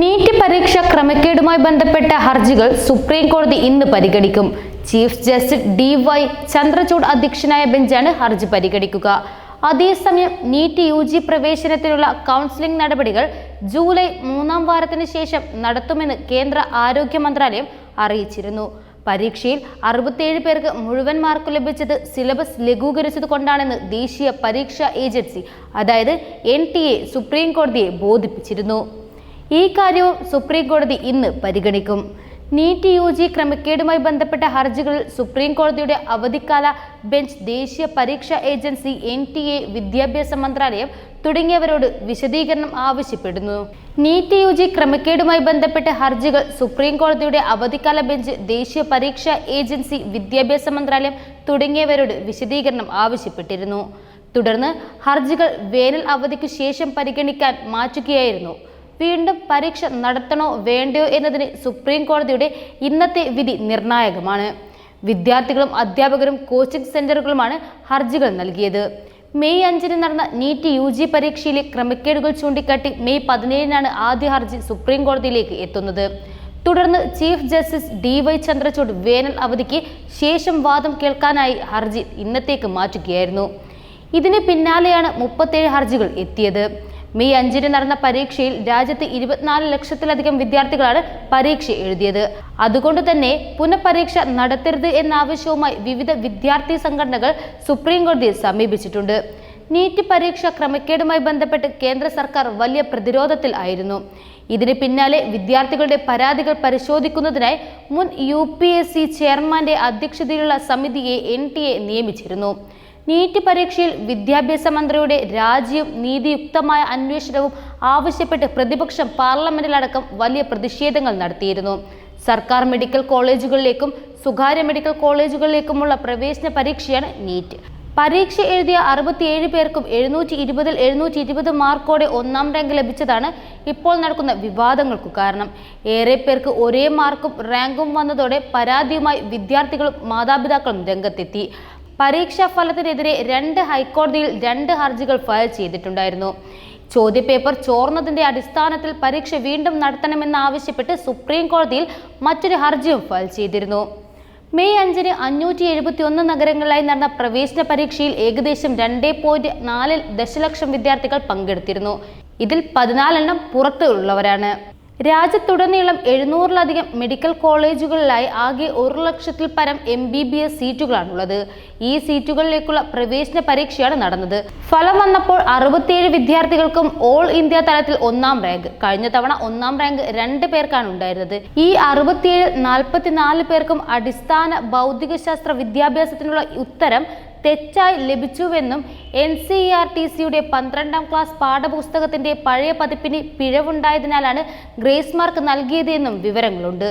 NEET പരീക്ഷ ക്രമക്കേടുമായി ബന്ധപ്പെട്ട ഹർജികൾ സുപ്രീം കോടതി ഇന്ന് പരിഗണിക്കും. Chief justice D Y Chandrachud അധ്യക്ഷനായ ബെഞ്ചാണ് ഹർജി പരിഗണിക്കുക. അതേസമയം നീറ്റ് യു ജി പ്രവേശനത്തിനുള്ള കൗൺസിലിംഗ് നടപടികൾ ജൂലൈ മൂന്നാം വാരത്തിന് ശേഷം നടത്തുമെന്ന് കേന്ദ്ര ആരോഗ്യ മന്ത്രാലയം അറിയിച്ചിരുന്നു. പരീക്ഷയിൽ അറുപത്തേഴ് പേർക്ക് മുഴുവൻ മാർക്ക് ലഭിച്ചത് സിലബസ് ലഘൂകരിച്ചത് കൊണ്ടാണെന്ന് ദേശീയ പരീക്ഷാ ഏജൻസി അതായത് എൻ ടി എ സുപ്രീം കോടതിയെ ബോധിപ്പിച്ചിരുന്നു. ഈ കാര്യവും സുപ്രീം കോടതി ഇന്ന് പരിഗണിക്കും. നീറ്റ് യു ജി ക്രമക്കേടുമായി ബന്ധപ്പെട്ട ഹർജികളിൽ സുപ്രീം കോടതിയുടെ അവധിക്കാല ബെഞ്ച് ദേശീയ പരീക്ഷാ ഏജൻസി എൻ ടി എ വിദ്യാഭ്യാസ മന്ത്രാലയം തുടങ്ങിയവരോട് വിശദീകരണം ആവശ്യപ്പെടുന്നു. നീറ്റ് യു ജി ക്രമക്കേടുമായി ബന്ധപ്പെട്ട ഹർജികൾ സുപ്രീം കോടതിയുടെ അവധിക്കാല ബെഞ്ച് ദേശീയ പരീക്ഷാ ഏജൻസി വിദ്യാഭ്യാസ മന്ത്രാലയം തുടങ്ങിയവരോട് വിശദീകരണം ആവശ്യപ്പെട്ടിരുന്നു. തുടർന്ന് ഹർജികൾ വേനൽ അവധിക്ക് ശേഷം പരിഗണിക്കാൻ മാറ്റുകയായിരുന്നു. വീണ്ടും പരീക്ഷ നടത്തണോ വേണ്ടയോ എന്നതിന് സുപ്രീം കോടതിയുടെ ഇന്നത്തെ വിധി നിർണായകമാണ്. വിദ്യാർത്ഥികളും അധ്യാപകരും കോച്ചിംഗ് സെന്ററുകളുമാണ് ഹർജികൾ നൽകിയത്. മെയ് അഞ്ചിന് നടന്ന നീറ്റ് യു ജി പരീക്ഷയിലെ ക്രമക്കേടുകൾ ചൂണ്ടിക്കാട്ടി മെയ് പതിനേഴിനാണ് ആദ്യ ഹർജി സുപ്രീം കോടതിയിലേക്ക് എത്തുന്നത്. തുടർന്ന് chief justice D Y Chandrachud വേനൽ അവധിക്ക് ശേഷം വാദം കേൾക്കാനായി ഹർജി ഇന്നത്തേക്ക് മാറ്റുകയായിരുന്നു. ഇതിന് പിന്നാലെയാണ് മുപ്പത്തേഴ് ഹർജികൾ എത്തിയത്. മെയ് അഞ്ചിന് നടന്ന പരീക്ഷയിൽ രാജ്യത്ത് ഇരുപത്തിനാല് ലക്ഷത്തിലധികം വിദ്യാർത്ഥികളാണ് പരീക്ഷ എഴുതിയത്. അതുകൊണ്ട് തന്നെ പുനഃപരീക്ഷ നടത്തരുത് എന്ന ആവശ്യവുമായി വിവിധ വിദ്യാർത്ഥി സംഘടനകൾ സുപ്രീം കോടതിയെ സമീപിച്ചിട്ടുണ്ട്. നീറ്റ് പരീക്ഷ ക്രമക്കേടുമായി ബന്ധപ്പെട്ട് കേന്ദ്ര സർക്കാർ വലിയ പ്രതിരോധത്തിൽ ആയിരുന്നു. ഇതിന് പിന്നാലെ വിദ്യാർത്ഥികളുടെ പരാതികൾ പരിശോധിക്കുന്നതിനായി മുൻ യു ചെയർമാന്റെ അധ്യക്ഷതയിലുള്ള സമിതിയെ എൻ നിയമിച്ചിരുന്നു. നീറ്റ് പരീക്ഷയിൽ വിദ്യാഭ്യാസ മന്ത്രിയുടെ രാജിയും നീതിയുക്തമായ അന്വേഷണവും ആവശ്യപ്പെട്ട് പ്രതിപക്ഷം പാർലമെന്റിലടക്കം വലിയ പ്രതിഷേധങ്ങൾ നടത്തിയിരുന്നു. സർക്കാർ മെഡിക്കൽ കോളേജുകളിലേക്കും സ്വകാര്യ മെഡിക്കൽ കോളേജുകളിലേക്കുമുള്ള പ്രവേശന പരീക്ഷയാണ് നീറ്റ് പരീക്ഷ എഴുതിയ അറുപത്തിയേഴ് പേർക്കും എഴുന്നൂറ്റി ഇരുപതിൽ എഴുന്നൂറ്റി ഇരുപത് മാർക്കോടെ ഒന്നാം റാങ്ക് ലഭിച്ചതാണ് ഇപ്പോൾ നടക്കുന്ന വിവാദങ്ങൾക്ക് കാരണം. ഏറെ പേർക്ക് ഒരേ മാർക്കും റാങ്കും വന്നതോടെ പരാതിയുമായി വിദ്യാർത്ഥികളും മാതാപിതാക്കളും രംഗത്തെത്തി. പരീക്ഷാ ഫലത്തിനെതിരെ രണ്ട് ഹൈക്കോടതിയിൽ രണ്ട് ഹർജികൾ ഫയൽ ചെയ്തിട്ടുണ്ടായിരുന്നു. ചോദ്യപേപ്പർ ചോർന്നതിന്റെ അടിസ്ഥാനത്തിൽ പരീക്ഷ വീണ്ടും നടത്തണമെന്നാവശ്യപ്പെട്ട് സുപ്രീം കോടതിയിൽ മറ്റൊരു ഹർജിയും ഫയൽ ചെയ്തിരുന്നു. മെയ് അഞ്ചിന് അഞ്ഞൂറ്റി എഴുപത്തി ഒന്ന് നഗരങ്ങളിലായി നടന്ന പ്രവേശന പരീക്ഷയിൽ ഏകദേശം രണ്ടേ പോയിന്റ് നാല് ദശലക്ഷം വിദ്യാർത്ഥികൾ പങ്കെടുത്തിരുന്നു. ഇതിൽ പതിനാലെണ്ണം പുറത്ത് ഉള്ളവരാണ് രാജ്യത്തുടനീളം എഴുന്നൂറിലധികം മെഡിക്കൽ കോളേജുകളിലായി ആകെ ഒരു ലക്ഷത്തിൽ പരം എം ബി ബി എസ് സീറ്റുകളാണുള്ളത്. ഈ സീറ്റുകളിലേക്കുള്ള പ്രവേശന പരീക്ഷയാണ് നടന്നത്. ഫലം വന്നപ്പോൾ അറുപത്തിയേഴ് വിദ്യാർത്ഥികൾക്കും ഓൾ ഇന്ത്യ തലത്തിൽ ഒന്നാം റാങ്ക്. കഴിഞ്ഞ തവണ ഒന്നാം റാങ്ക് രണ്ട് പേർക്കാണ് ഉണ്ടായിരുന്നത്. ഈ അറുപത്തിയേഴ് നാൽപ്പത്തിനാല് പേർക്കും അടിസ്ഥാന ഭൗതികശാസ്ത്ര വിദ്യാഭ്യാസത്തിനുള്ള ഉത്തരം തെറ്റായി ലഭിച്ചുവെന്നും എൻ സി ആർ ടി സിയുടെ പന്ത്രണ്ടാം ക്ലാസ് പാഠപുസ്തകത്തിന്റെ പഴയ പതിപ്പിന് പിഴവുണ്ടായതിനാലാണ് ഗ്രേസ് മാർക്ക് നൽകിയതെന്നും വിവരങ്ങളുണ്ട്.